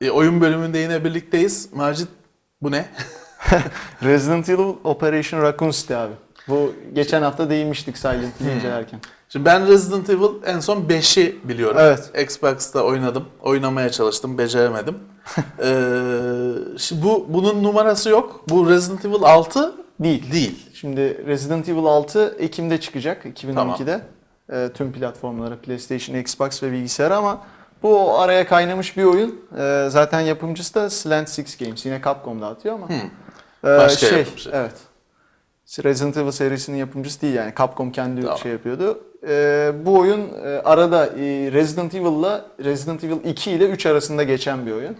E, oyun bölümünde yine birlikteyiz. Macit bu ne? Resident Evil Operation Raccoon City abi. Bu geçen hafta değinmiştik Silent Hill'i incelerken. Şimdi ben Resident Evil en son 5'i biliyorum. Evet. Xbox'ta oynadım. Oynamaya çalıştım. Beceremedim. ee, şimdi bu bunun numarası yok. Bu Resident Evil 6 Değil. değil. Şimdi Resident Evil 6 Ekim'de çıkacak 2012'de. Ee, tüm platformlara PlayStation, Xbox ve bilgisayar ama bu araya kaynamış bir oyun. Ee, zaten yapımcısı da Slant Six Games. Yine Capcom dağıtıyor ama. Ee, Başka şey, yapımcı. Evet. Resident Evil serisinin yapımcısı değil yani. Capcom kendi Tamam. şey yapıyordu. Ee, bu oyun e, arada e, Resident Evil'la Resident Evil 2 ile 3 arasında geçen bir oyun.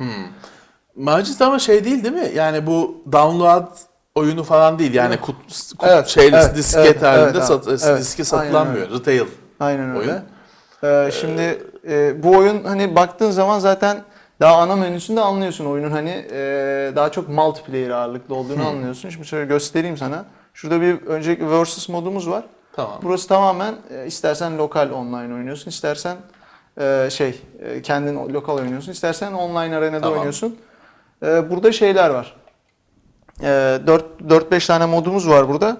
Macit ama şey değil değil mi? Yani bu download oyunu falan değil. Yani kut, kut Evet, şeyli evet, disket evet, halinde evet, sat, evet. diski Aynen satılanmıyor. Retail. Aynen oyun. öyle. Ee, şimdi e, bu oyun hani baktığın zaman zaten daha ana menüsünde anlıyorsun oyunun hani e, daha çok multiplayer ağırlıklı olduğunu anlıyorsun. Şimdi şöyle göstereyim sana. Şurada bir öncelikle versus modumuz var. Tamam. Burası tamamen e, istersen lokal online oynuyorsun, istersen e, şey e, kendin lokal oynuyorsun, istersen online arenada Tamam. oynuyorsun. E, burada şeyler var. E, 4-5 tane modumuz var burada.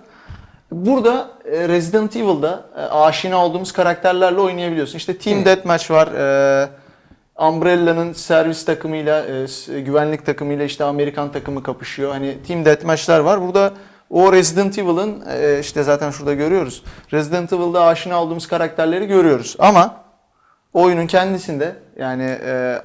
Burada Resident Evil'da e, aşina olduğumuz karakterlerle oynayabiliyorsun. İşte Team Deathmatch var. E, Umbrella'nın servis takımıyla, e, güvenlik takımıyla işte Amerikan takımı kapışıyor. Hani Team Deathmatch'ler var. Burada o Resident Evil'ın e, işte zaten şurada görüyoruz. Resident Evil'da aşina olduğumuz karakterleri görüyoruz. Ama oyunun kendisinde yani e,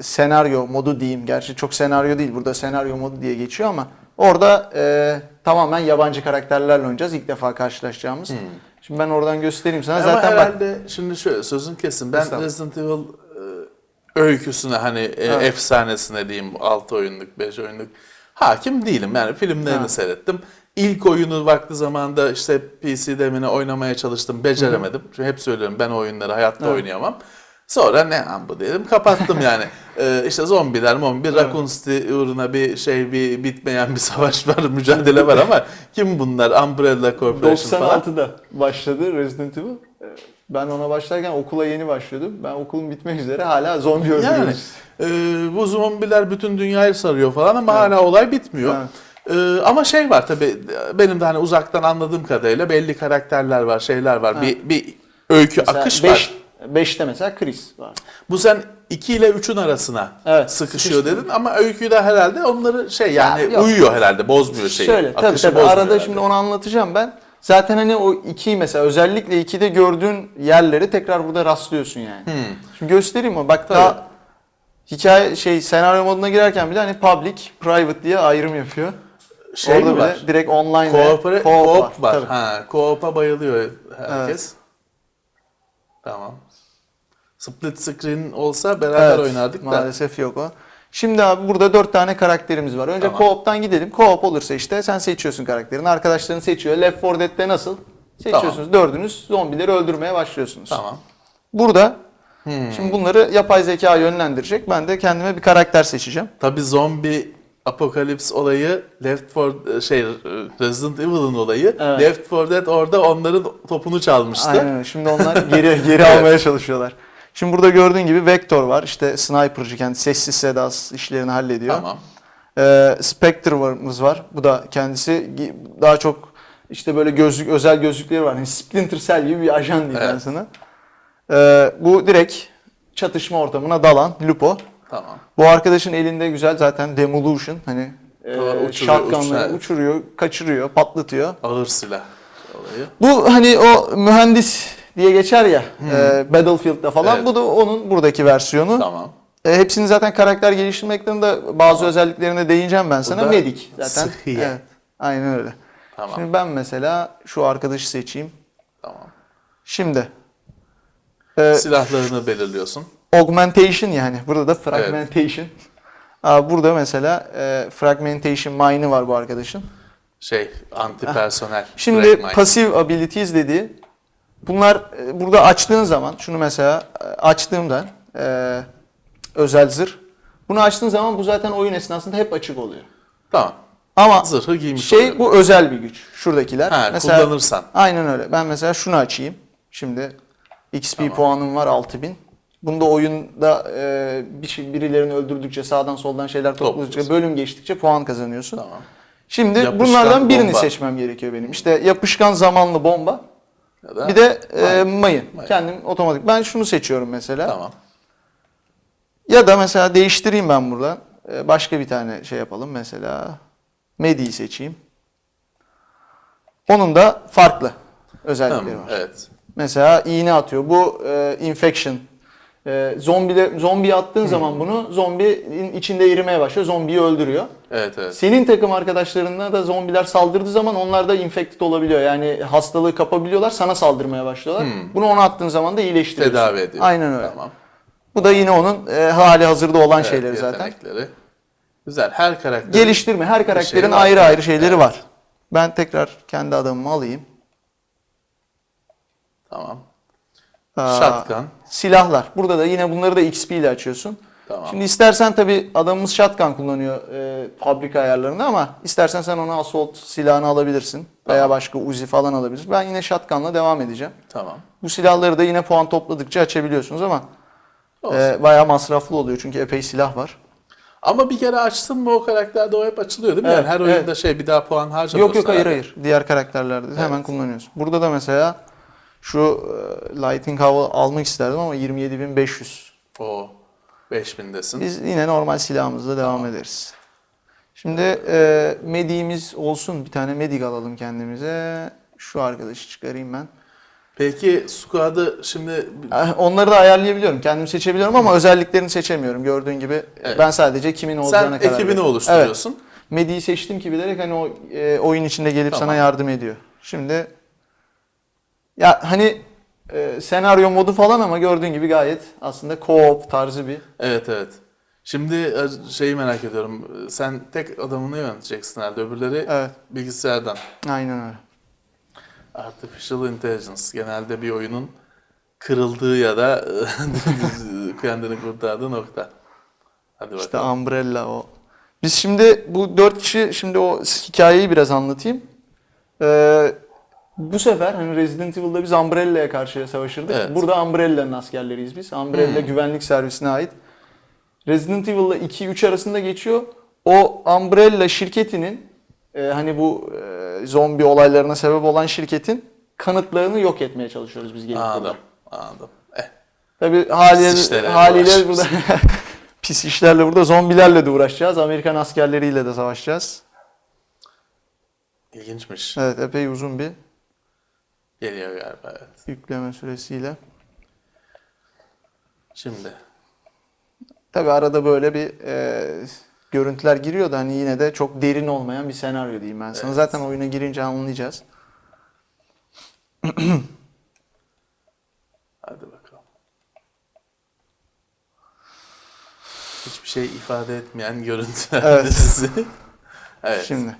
senaryo modu diyeyim. Gerçi çok senaryo değil. Burada senaryo modu diye geçiyor ama orada e, tamamen yabancı karakterlerle oynayacağız. İlk defa karşılaşacağımız. Şimdi ben oradan göstereyim sana. Ama Zaten bak herhalde şimdi şöyle sözün kesin. Ben. Resident Evil e, öyküsüne hani e, Evet. efsanesine diyeyim 6 oyunluk 5 oyunluk hakim değilim. Yani filmlerini Evet. seyrettim. İlk oyunu vakti zamanında işte PC'de mi oynamaya çalıştım. Beceremedim. Çünkü hep söylüyorum ben oyunları hayatta Evet. oynayamam. Sonra ne lan bu dedim kapattım yani. Ee, işte zombiler, mombi, Evet. Raccoon City uğruna bir şey bir bitmeyen bir savaş var, mücadele var ama kim bunlar? Umbrella Corporation falan. 96'da başladı Resident Evil. E, Ben ona başlarken okula yeni başlıyordum. Ben okulum bitmek üzere hala zombi Yani öldürüyoruz. e, bu zombiler bütün dünyayı sarıyor falan ama hala olay bitmiyor. E, ama şey var tabii benim de hani uzaktan anladığım kadarıyla belli karakterler var, şeyler var. Bir, bir öykü akış var. 5'te mesela Chris var. Bu sen 2 ile 3'ün arasına Evet, sıkışıyor sıkıştı. dedin ama öykü de herhalde onları şey yani Ya, yok. uyuyor herhalde bozmuyor şeyi. Şöyle tabii tabii arada herhalde. şimdi onu anlatacağım ben. Zaten hani o iki mesela özellikle 2'de gördüğün yerleri tekrar burada rastlıyorsun yani. Şimdi göstereyim mi? Bak Hmm. Daha hikaye şey senaryo moduna girerken bile hani public, private diye ayrım yapıyor. şey Orada mi var? direkt online Koopera, ve koop co-op var. Tabii. Ha, co-op'a bayılıyor herkes. Tamam. Split screen olsa beraber Evet, oynardık da. Maalesef yok o. Şimdi abi burada dört tane karakterimiz var. Önce Tamam. co-op'tan gidelim. Co-op olursa işte sen seçiyorsun karakterini. Arkadaşların seçiyor. Left 4 Dead'de nasıl? Seçiyorsunuz. Dördünüz zombileri öldürmeye başlıyorsunuz. Tamam. Burada Hmm. şimdi bunları yapay zeka yönlendirecek. Ben de kendime bir karakter seçeceğim. Tabii zombi apokalips olayı Left 4 şey Resident Evil'ın olayı. Evet. Left 4 Dead orada onların topunu çalmıştı. Aynen. Şimdi onlar geri geri almaya çalışıyorlar. Şimdi burada gördüğün gibi Vector var. İşte sniper'cı kendi sessiz sedasız işlerini hallediyor. Tamam. Ee, Spectre'ımız var. Bu da kendisi daha çok işte böyle gözlük özel gözlükleri var. Yani Splinter Cell gibi bir ajan diyeyim ben Evet. sana. Ee, bu direkt çatışma ortamına dalan Lupo. Tamam. Bu arkadaşın elinde güzel zaten Demolution hani e, uçuruyor, shotgunları uçuruyor. uçuruyor, kaçırıyor, patlatıyor. Ağır silah olayı. Bu hani o mühendis diye geçer ya e, Battlefield'da falan. Hmm. Evet. Bu da onun buradaki versiyonu. Tamam. E, hepsinin zaten karakter geliştirmeklerinde bazı özelliklerine değineceğim ben sana. Medik zaten. sıhhiye. Evet. Aynen öyle. Tamam. Şimdi ben mesela şu arkadaşı seçeyim. Tamam. Şimdi e, Silahlarını belirliyorsun. augmentation yani burada da fragmentation. Aa, burada mesela e, fragmentation mine'ı var bu arkadaşın. Şey anti personel. Şimdi Black Knight. passive abilities dediği bunlar e, burada açtığın zaman şunu mesela e, açtığımda e, özel zırh. Bunu açtığın zaman bu zaten oyun esnasında hep açık oluyor. Tamam. Ama Zırhı giymiş şey oluyorum. bu özel bir güç. Şuradakiler. Ha, kullanırsan. Aynen öyle. Ben mesela şunu açayım. Şimdi XP Tamam. puanım var 6000. Bunda oyunda e, bir şey, birilerini öldürdükçe sağdan soldan şeyler topladıkça bölüm geçtikçe puan kazanıyorsun. Tamam. Şimdi Yapışkan bunlardan birini bomba. seçmem gerekiyor benim. İşte yapışkan zamanlı bomba. Ya da Bir de e, Mayın. mayın. Mayın. Kendim otomatik. Ben şunu seçiyorum mesela. Tamam. Ya da mesela değiştireyim ben buradan. Ee, Başka bir tane şey yapalım mesela. Medi'yi seçeyim. Onun da farklı özellikleri Tamam. var. Evet. Mesela iğne atıyor. Bu e, infection. E, zombide, zombiye attığın zaman bunu zombinin içinde erimeye başlıyor. Zombiyi öldürüyor. Evet evet. Senin takım arkadaşlarına da zombiler saldırdığı zaman onlar da infected olabiliyor. Yani hastalığı kapabiliyorlar, sana saldırmaya başlıyorlar. Bunu ona attığın zaman da iyileştiriyorsun. Tedavi ediyor. Aynen öyle. Tamam. Bu da yine onun e, hali hazırda olan Evet, şeyleri zaten. Güzel. Her karakter. Geliştirme. Her karakterin şey var. ayrı ayrı şeyleri Evet. var. Ben tekrar kendi adamımı alayım. Tamam. Shotgun. Silahlar. Burada da yine bunları da XP ile açıyorsun. Tamam. Şimdi istersen tabi adamımız shotgun kullanıyor e, fabrika ayarlarında ama istersen sen ona assault silahını alabilirsin. Veya Tamam. başka Uzi falan alabilirsin. Ben yine shotgunla devam edeceğim. Tamam. Bu silahları da yine puan topladıkça açabiliyorsunuz ama Olsun. e, bayağı masraflı oluyor çünkü epey silah var. Ama bir kere açtın mı o karakterde o hep açılıyor değil mi? Evet, yani her oyunda evet. şey bir daha puan harcamıyorsun. Yok yok hayır herhalde. hayır. Diğer karakterlerde de hemen kullanıyorsun. Burada da mesela şu e, Lightning Hava almak isterdim ama 27.500. O 5000'desin. Biz yine normal silahımızla devam ederiz. Şimdi e, mediğimiz olsun. Bir tane medik alalım kendimize. Şu arkadaşı çıkarayım ben. Peki squad'ı şimdi Eh, Onları da ayarlayabiliyorum. Kendim seçebiliyorum ama özelliklerini seçemiyorum. Gördüğün gibi Evet. ben sadece kimin olacağına sen karar ekibini veriyorum. oluşturuyorsun. Evet. Medi'yi seçtim ki bilerek hani o e, oyun içinde gelip Tamam. sana yardım ediyor. Şimdi ya hani e, senaryo modu falan ama gördüğün gibi gayet aslında co-op tarzı bir. Evet evet. Şimdi e, şeyi merak ediyorum. Sen tek adamını yöneteceksin herhalde. Öbürleri Evet. bilgisayardan. Aynen öyle. Artificial Intelligence genelde bir oyunun kırıldığı ya da kendini kurtardığı nokta. Hadi bakalım. İşte Umbrella o. Biz şimdi bu dört kişi şimdi o hikayeyi biraz anlatayım. Ee, bu sefer hani Resident Evil'da biz Umbrella'ya karşı savaşırdık. Evet. Burada Umbrella'nın askerleriyiz biz. Umbrella Hmm. güvenlik servisine ait. Resident Evil'la 2-3 arasında geçiyor. O Umbrella şirketinin e, hani bu e, zombi olaylarına sebep olan şirketin kanıtlarını yok etmeye çalışıyoruz biz gelip burada. Anladım. Anladım. Eh, Tabii haliyle, haliyle burada pis işlerle burada zombilerle de uğraşacağız. Amerikan askerleriyle de savaşacağız. ilginçmiş. Evet epey uzun bir Geliyor galiba evet. yükleme süresiyle. Şimdi. Tabii arada böyle bir e, görüntüler giriyor da hani yine de çok derin olmayan bir senaryo diyeyim ben sana. Evet. Zaten oyuna girince anlayacağız. Hadi bakalım. Hiçbir şey ifade etmeyen görüntüler Evet. evet. Şimdi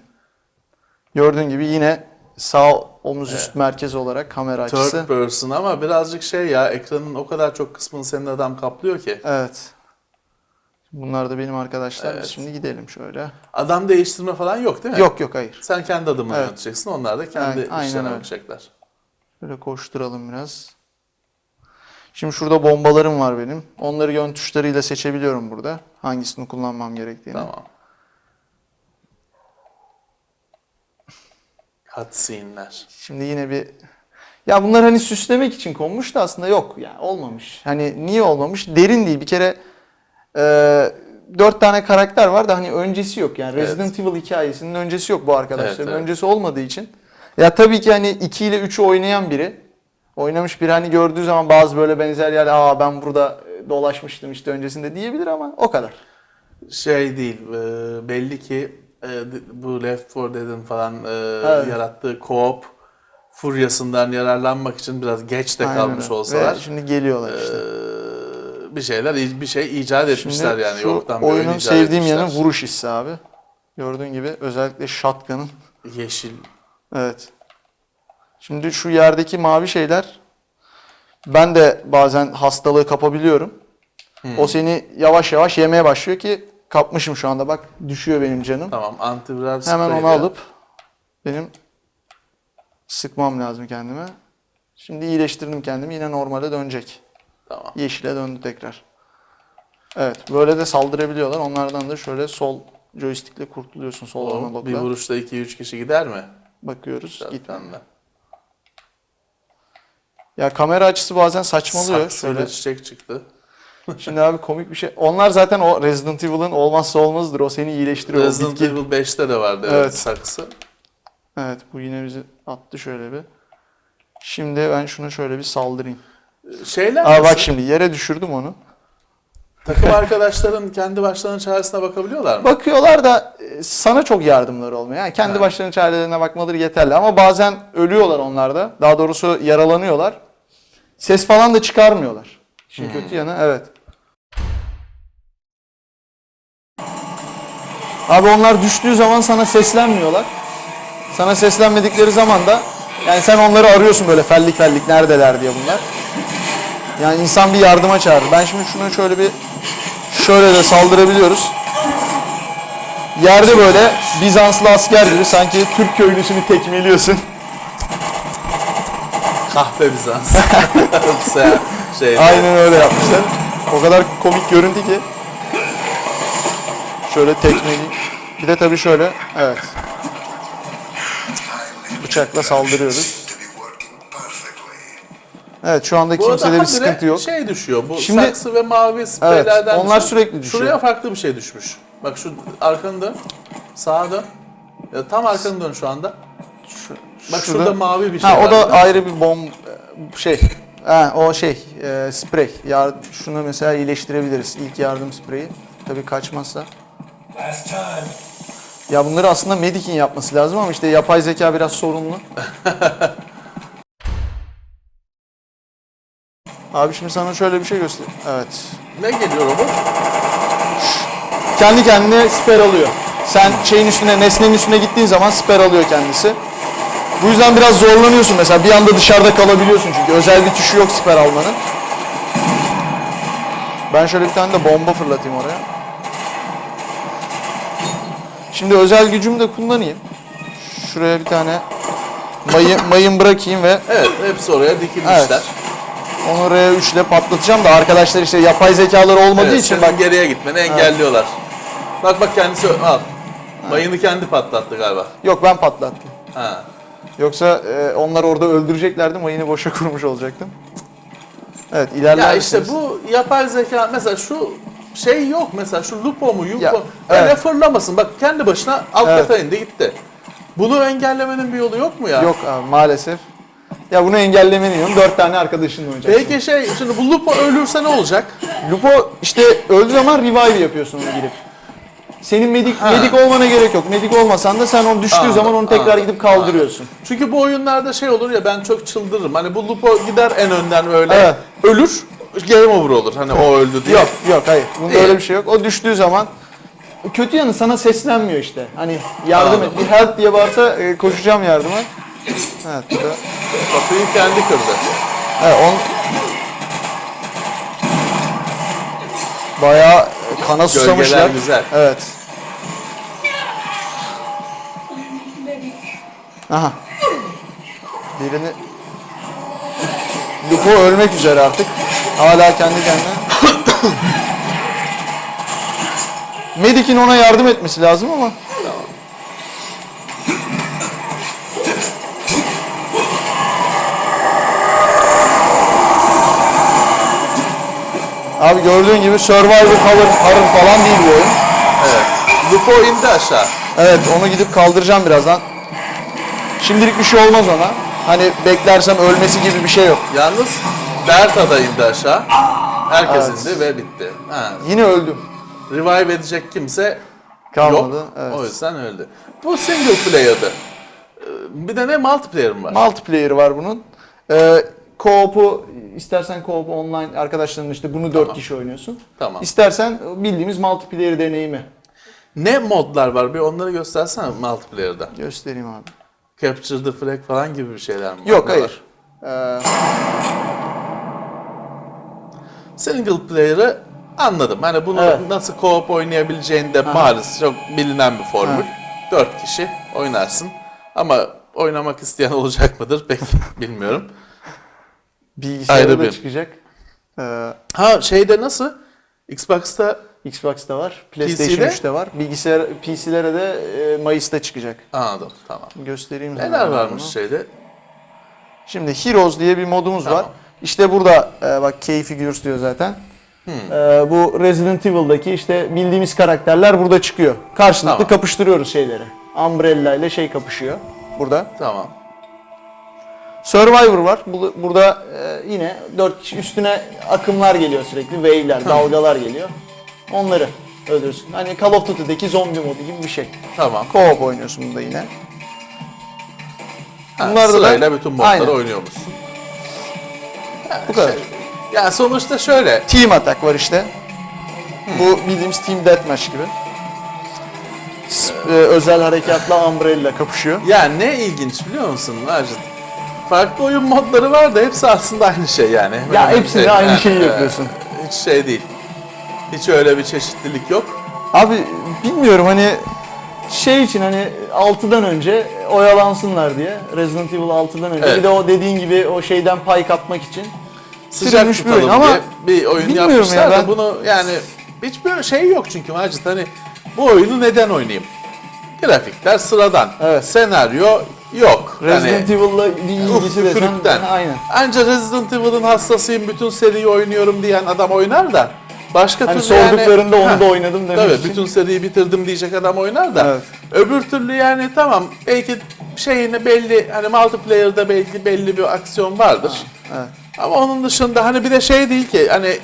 gördüğün gibi yine sağ omuz üst merkez olarak kamera Third açısı. person ama birazcık şey ya ekranın o kadar çok kısmını senin adam kaplıyor ki. Evet. Bunlar da benim arkadaşlar. Evet. şimdi gidelim şöyle. Adam değiştirme falan yok değil mi? Yok yok hayır. Sen kendi adımını Evet. yöneteceksin. Onlar da kendi Evet, aynen işlerine öyle. bakacaklar. Şöyle koşturalım biraz. Şimdi şurada bombalarım var benim. Onları yön tuşlarıyla seçebiliyorum burada. Hangisini kullanmam gerektiğini. Tamam. Cutscene'ler. Şimdi yine bir... Ya bunlar hani süslemek için konmuş da aslında yok. Yani olmamış. Hani niye olmamış? Derin değil. Bir kere e, dört tane karakter var da hani öncesi yok. Yani Evet. Resident Evil hikayesinin öncesi yok bu arkadaşların. Evet, evet. Öncesi olmadığı için. Ya tabii ki hani 2 ile 3'ü oynayan biri. Oynamış biri hani gördüğü zaman bazı böyle benzer yer aa ben burada e, dolaşmıştım işte öncesinde diyebilir ama o kadar. Şey değil, e, belli ki e, bu Left 4 Dead'in falan e, Evet. yarattığı co-op furyasından yararlanmak için biraz geç de Aynen kalmış olsalar Ve şimdi geliyorlar işte. e, bir şeyler bir şey icat etmişler Şimdi yani yoktan bir oyun oyunun sevdiğim yanı etmişler. vuruş hissi abi. Gördüğün gibi özellikle shotgun'ın. Yeşil Evet. Şimdi şu yerdeki mavi şeyler ben de bazen hastalığı kapabiliyorum. Hmm. O seni yavaş yavaş yemeye başlıyor ki kapmışım şu anda bak düşüyor benim canım. tamam antiviral Hemen sprey onu de- alıp benim sıkmam lazım kendime. Şimdi iyileştirdim kendimi yine normale dönecek. Tamam. Yeşile döndü tekrar. Evet böyle de saldırabiliyorlar. Onlardan da şöyle sol joystickle kurtuluyorsun sol O, analogla. bir vuruşta 2-3 kişi gider mi? Bakıyoruz. Git. Gitmem Ya kamera açısı bazen saçmalıyor. Saksıyla Şöyle. çiçek çıktı. Şimdi abi komik bir şey. Onlar zaten o Resident Evil'ın olmazsa olmazdır. O seni iyileştiriyor. Resident bitki. Evil 5'te de vardı evet, Evet. saksı. Evet bu yine bizi attı şöyle bir. Şimdi ben şuna şöyle bir saldırayım. Şeyler Aa nasıl? bak şimdi yere düşürdüm onu. Takım arkadaşların kendi başlarının çaresine bakabiliyorlar mı? Bakıyorlar da e, sana çok yardımları olmuyor. Yani kendi Ha. başlarının çarelerine bakmaları yeterli ama bazen ölüyorlar onlar da. Daha doğrusu yaralanıyorlar. Ses falan da çıkarmıyorlar. Şimdi kötü yanı evet. Abi onlar düştüğü zaman sana seslenmiyorlar. Sana seslenmedikleri zaman da yani sen onları arıyorsun böyle fellik fellik neredeler diye bunlar. Yani insan bir yardıma çağırır. Ben şimdi şuna şöyle bir şöyle de saldırabiliyoruz. Yerde böyle Bizanslı asker gibi sanki Türk köylüsünü tekmeliyorsun. Kahpe Bizans. Şey, Aynen öyle yapmışlar. O kadar komik görüntü ki. Şöyle tekmeleyeyim. Bir de tabii şöyle, evet. Bıçakla saldırıyoruz. Evet şu anda kimsede bir sıkıntı yok. şey düşüyor. Bu Şimdi- saksı ve mavi spreylerden onlar düşüyor. sürekli düşüyor. Şuraya farklı bir şey düşmüş. Bak şu arkanı dön. Sağa dön. Ya tam arkanı dön şu anda. Bak şurada, mavi bir şey Ha var. o da ayrı bir bom şey. Ha o şey e, sprey. Ya şunu mesela iyileştirebiliriz. İlk yardım spreyi. Tabii kaçmazsa. Ya bunları aslında Medic'in yapması lazım ama işte yapay zeka biraz sorunlu. Abi şimdi sana şöyle bir şey göster. Evet. Ne geliyor robot? Kendi kendine siper alıyor. Sen şeyin üstüne, nesnenin üstüne gittiğin zaman siper alıyor kendisi. Bu yüzden biraz zorlanıyorsun mesela. Bir anda dışarıda kalabiliyorsun çünkü özel bir tuşu yok siper almanın. Ben şöyle bir tane de bomba fırlatayım oraya. Şimdi özel gücümü de kullanayım. Şuraya bir tane mayın, mayın bırakayım ve Evet hepsi oraya dikilmişler. Evet. onu R3 ile patlatacağım da arkadaşlar işte yapay zekaları olmadığı Evet, için bak geriye gitmeni engelliyorlar. Bak bak kendisi al. Mayını kendi patlattı galiba. yok ben patlattım. Ha. Yoksa e, onlar orada öldüreceklerdi mayını boşa kurmuş olacaktım. Evet ilerler Ya işte misiniz? bu yapay zeka mesela şu şey yok mesela şu lupo mu yupo öyle evet. fırlamasın. Bak kendi başına alt Evet. kata indi gitti. Bunu engellemenin bir yolu yok mu ya? Yok abi maalesef. Ya bunu engellemenin yolu dört tane arkadaşınla oynayacaksın. Peki şey şimdi bu lupo ölürse ne olacak? Lupo işte öldüğü zaman revive yapıyorsun onu girip. Senin medik, Ha. medik olmana gerek yok. Medik olmasan da sen onu düştüğü Anladım, zaman onu tekrar anladım, gidip kaldırıyorsun. Çünkü bu oyunlarda şey olur ya ben çok çıldırırım. Hani bu lupo gider en önden öyle Evet. ölür game over olur. Hani o öldü diye. Yok yok hayır. Bunda öyle bir şey yok. O düştüğü zaman kötü yanı sana seslenmiyor işte. Hani yardım et. Bir help diye bağırsa e, koşacağım yardıma. Evet bu da. Kapıyı kendi kırdı. Evet, on... Bayağı kana susamışlar. güzel. Evet. Aha. Birini... Lupo ölmek üzere artık. Hala kendi kendine. Medic'in ona yardım etmesi lazım ama. Abi gördüğün gibi Survivor Horror, horror falan değil bu oyun. Evet. Lupo indi aşağı. Evet onu gidip kaldıracağım birazdan. Şimdilik bir şey olmaz ona. Hani beklersem ölmesi gibi bir şey yok. Yalnız Berta da indi aşağı. Herkes Evet. indi ve bitti. Ha. Yine öldüm. Revive edecek kimse Kalmadı. yok. Evet. O yüzden öldü. Bu single player'dı. Ee, Bir de ne multiplayer var? Multiplayer var bunun. Ee, co-op'u istersen co-op online arkadaşlarınla işte bunu 4 Tamam. kişi oynuyorsun. Tamam. İstersen bildiğimiz multiplayer deneyimi. Ne modlar var? Bir onları göstersene multiplayer'da. Göstereyim abi. Capture the flag falan gibi bir şeyler mi? var? Yok Ne hayır. Ee, Single player'ı anladım. Hani bunu Evet. nasıl co-op oynayabileceğini de bariz çok bilinen bir formül. Dört kişi oynarsın. Ama oynamak isteyen olacak mıdır pek bilmiyorum. bilgisayarda Ayrı da bir- çıkacak. Ee, Ha şeyde nasıl? Xbox'ta Xbox'ta var, PlayStation PC'de? 3'te var. Bilgisayar PC'lere de e, Mayıs'ta çıkacak. anladım tamam. Göstereyim Neler sana varmış bunu. şeyde? Şimdi Heroes diye bir modumuz var. İşte burada e, bak key figures diyor zaten. Hmm. E, bu Resident Evil'daki işte bildiğimiz karakterler burada çıkıyor. Karşılıklı Tamam. kapıştırıyoruz şeyleri. Umbrella ile şey kapışıyor burada. Tamam. Survivor var. Bu- Burada e, yine dört üstüne akımlar geliyor sürekli. Wave'ler, dalgalar geliyor. Onları öldürürsün. Hani Call of Duty'deki zombi modu gibi bir şey. Tamam. Co-op oynuyorsun bunda yine. Ha, Bunlar da sırayla da- bütün modları Aynen. Ha, Bu kadar. şey- ya sonuçta şöyle. Team Attack var işte. Bu bildiğimiz Team Deathmatch gibi. S- e, özel harekatla Umbrella kapışıyor. Ya ne ilginç biliyor musun Macit? Farklı oyun modları var da hepsi aslında aynı şey yani. Hemen Ya hepsinde aynı şeyi e, yapıyorsun. Hiç şey değil. Hiç öyle bir çeşitlilik yok. Abi bilmiyorum hani şey için hani 6'dan önce oyalansınlar diye Resident Evil 6'dan önce Evet. bir de o dediğin gibi o şeyden pay kapmak için Sürülmüş bir oyun ama bir oyun bilmiyorum yapmışlar ya da ben- bunu yani hiçbir şey yok çünkü Macit hani bu oyunu neden oynayayım? Grafikler sıradan. Evet. Senaryo yok. Resident Yani- Evil'la bir ilgisi desen üfürükten. aynen. Anca Resident Evil'ın hastasıyım, bütün seriyi oynuyorum diyen adam oynar da başka Hani türlü yani... sorduklarında onu Ha, da oynadım demek Tabii için. bütün seriyi bitirdim diyecek adam oynar da Evet. öbür türlü yani tamam belki şeyini belli hani multiplayer'da belki belli bir aksiyon vardır. Evet. Ama onun dışında hani bir de şey değil ki hani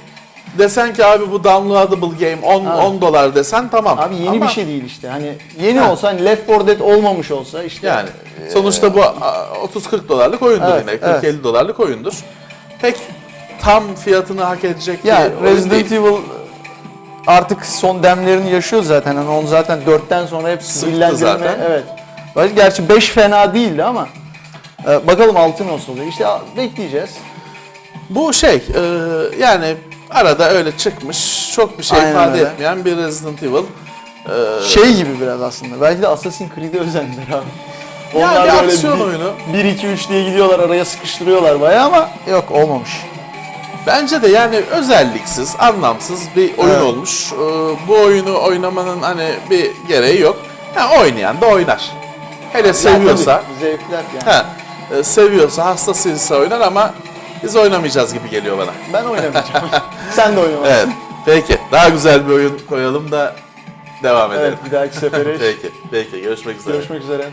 desen ki abi bu downloadable game 10 Ha. 10 dolar desen tamam. Abi yeni Ama bir şey değil işte. Hani yeni Ha. olsa hani Left 4 Dead olmamış olsa işte Yani sonuçta bu a, 30-40 dolarlık oyundur Evet, yine. evet. 40-50 dolarlık oyundur. Pek tam fiyatını hak edecek Ya bir oyun Resident değil. Evil artık son demlerini yaşıyor zaten. Hani onu zaten 4'ten sonra hep Sıktı dillendirme. zaten. Evet. Belki Gerçi 5 fena değildi ama e, bakalım 6 nasıl oluyor. İşte a- bekleyeceğiz. Bu şey e, yani arada öyle çıkmış çok bir şey Aynen ifade öyle. etmeyen bir Resident Evil. E, Şey gibi biraz aslında. Belki de Assassin's Creed'e özendiler abi. Ya Onlar bir böyle aksiyon bir- oyunu. 1 2 3 diye gidiyorlar araya sıkıştırıyorlar bayağı ama yok olmamış. Bence de yani özelliksiz, anlamsız bir oyun Evet. olmuş. E, bu oyunu oynamanın hani bir gereği yok. Ha, oynayan da oynar. Hele seviyorsa. Ya tabii, zevkler yani. Ha, e, seviyorsa, hastasıysa oynar ama biz oynamayacağız gibi geliyor bana. Ben oynamayacağım. Sen de oynamazsın. Evet. Peki. Daha güzel bir oyun koyalım da devam edelim. Evet, bir dahaki sefere peki. Peki. Görüşmek üzere. görüşmek üzere.